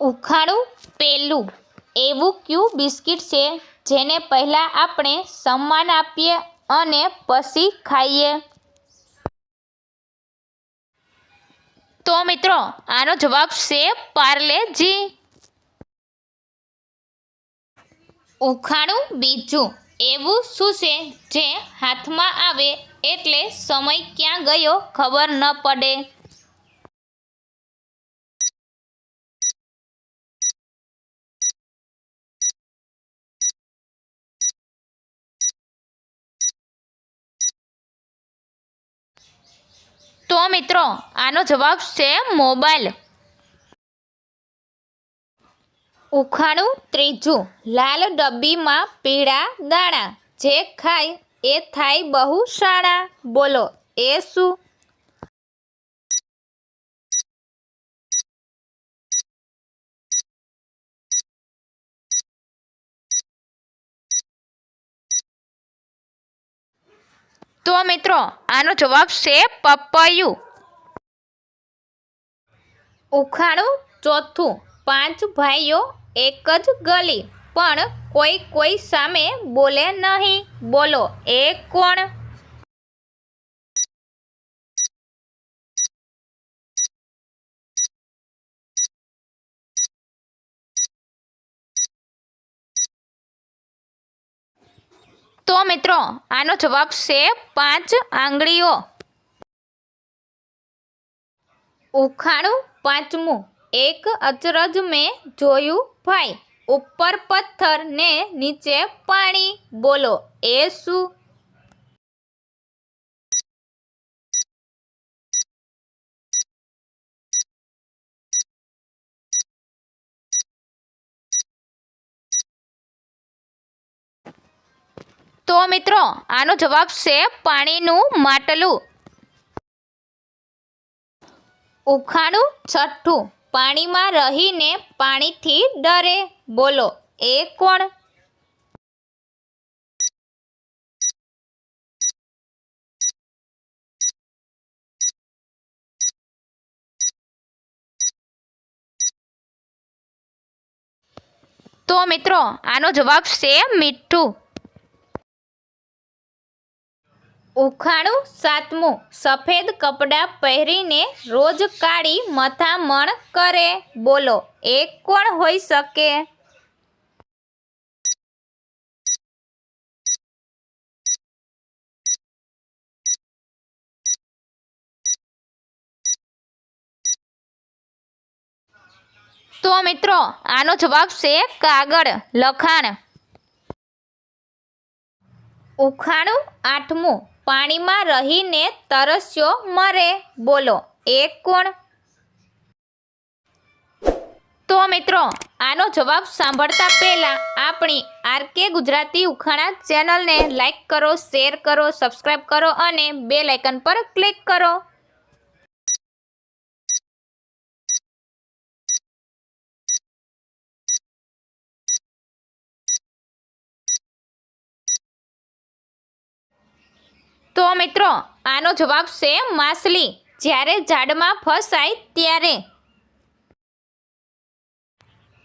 ઉખાણું પહેલું એવું કયું બિસ્કિટ છે જેને પહેલાં આપણે સન્માન આપીએ અને પછી ખાઈએ? તો મિત્રો, આનો જવાબ છે પાર્લેજી. ઉખાણું બીજું. એવું શું છે જે હાથમાં આવે એટલે સમય ક્યાં ગયો ખબર ન પડે. મિત્રો, આનો જવાબ છે મોબાઈલ. ઉખાણું ત્રીજું, લાલ ડબ્બીમાં પીળા દાણા. જે ખાય એ થાય બહુ શાણા બોલો, એ શું? તો મિત્રો, આનો જવાબ છે પપૈયું. ઉખાણું ચોથું પાંચ ભાઈઓ એક જ ગલી પણ કોઈ કોઈ સામે બોલે નહીં બોલો એ કોણ તો મિત્રો આનો જવાબ છે પાંચ આંગળીઓ ઉખાણું પાંચમું, એક અચરજ મેં જોયું ભાઈ, ઉપર પથ્થર ને નીચે પાણી, બોલો, એ શું? તો મિત્રો, આનો જવાબ છે પાણીનું માટલું. ઉખાણું છઠ્ઠું. પાણીમાં રહીને પાણીથી ડરે. બોલો, એ કોણ? તો મિત્રો, આનો જવાબ છે મીઠું. ઉખાણું સાતમું. સફેદ કપડાં પહેરીને રોજ કાળી મથામણ કરે. બોલો એ કોણ હોઈ શકે? તો મિત્રો, આનો જવાબ છે કાગળ, લખાણ. ઉખાણું આઠમું. પાણીમાં રહીને તરસ્યો મરે. બોલો એ કોણ? તો મિત્રો, આનો જવાબ સાંભળતા પહેલાં આપણી આરકે ગુજરાતી ઉખાણા ચેનલને લાઈક કરો, શેર કરો સબસ્ક્રાઈબ કરો અને બે લાઇકન પર ક્લિક કરો. તો મિત્રો, આનો જવાબ છે માછલી. જ્યારે ઝાડમાં ફસાય ત્યારે.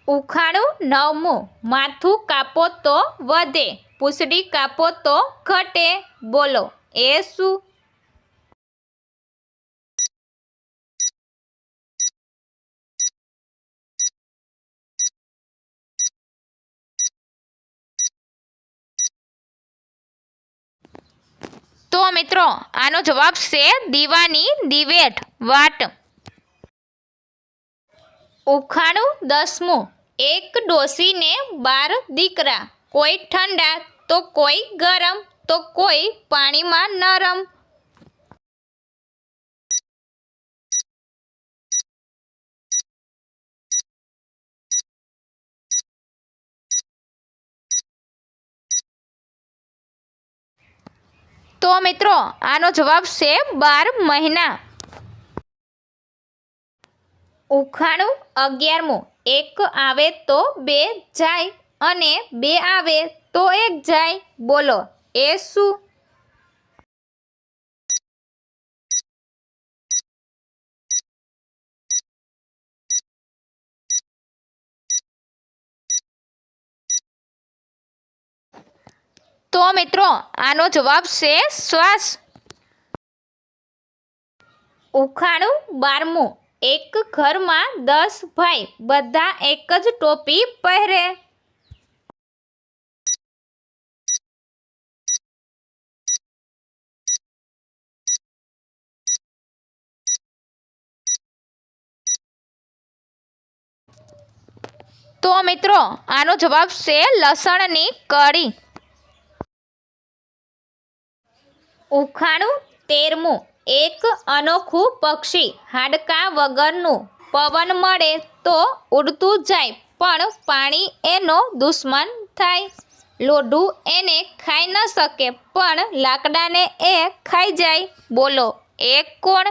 ઉખાણું નવમું, માથું કાપો તો વધે. પૂછડી કાપો તો ઘટે. બોલો, એ શું તો મિત્રો, આનો જવાબ છે દીવાની દિવેટ. વાટ. ઉખાણું દસમું. એક ડોસીને બાર દીકરા. કોઈ ઠંડા તો કોઈ ગરમ, તો કોઈ પાણીમાં નરમ. તો મિત્રો, આનો જવાબ છે બાર મહિના. ઉખાણું અગિયારમું. એક આવે તો બે જાય અને બે આવે તો એક જાય. બોલો, એ શું? તો મિત્રો, આનો જવાબ છે શ્વાસ. ઉખાણું બારમું. એક ઘરમાં દસ ભાઈ, બધા એક જ ટોપી પહેરે. તો મિત્રો, આનો જવાબ છે લસણની કળી. ઉખાણું, તેરમું. એક અનોખું પક્ષી. હાડકા વગરનું પવન મળે તો ઉડતું જાય, પણ પાણી એનો દુશ્મન થાય. લોઢું એને ખાઈ ન શકે, પણ લાકડાને એ ખાઈ જાય. બોલો એ કોણ?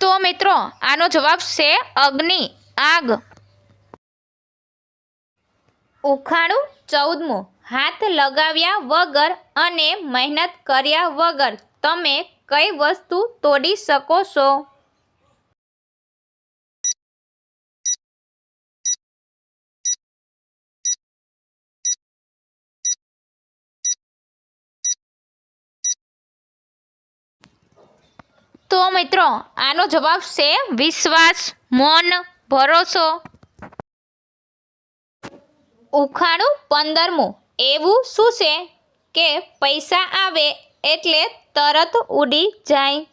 તો મિત્રો, આનો જવાબ છે અગ્નિ, આગ. ઉખાણું ચૌદમું. હાથ લગાવ્યા વગર અને મહેનત કર્યા વગર તમે કઈ વસ્તુ તોડી શકો છો? તો મિત્રો, આનો જવાબ છે વિશ્વાસ, મૌન, ભરોસો. ઉખાણું પંદરમું. એવું શું છે? કે પૈસા આવે એટલે તરત ઉડી જાય.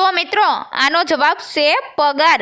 તો મિત્રો આનો જવાબ છે પગાર.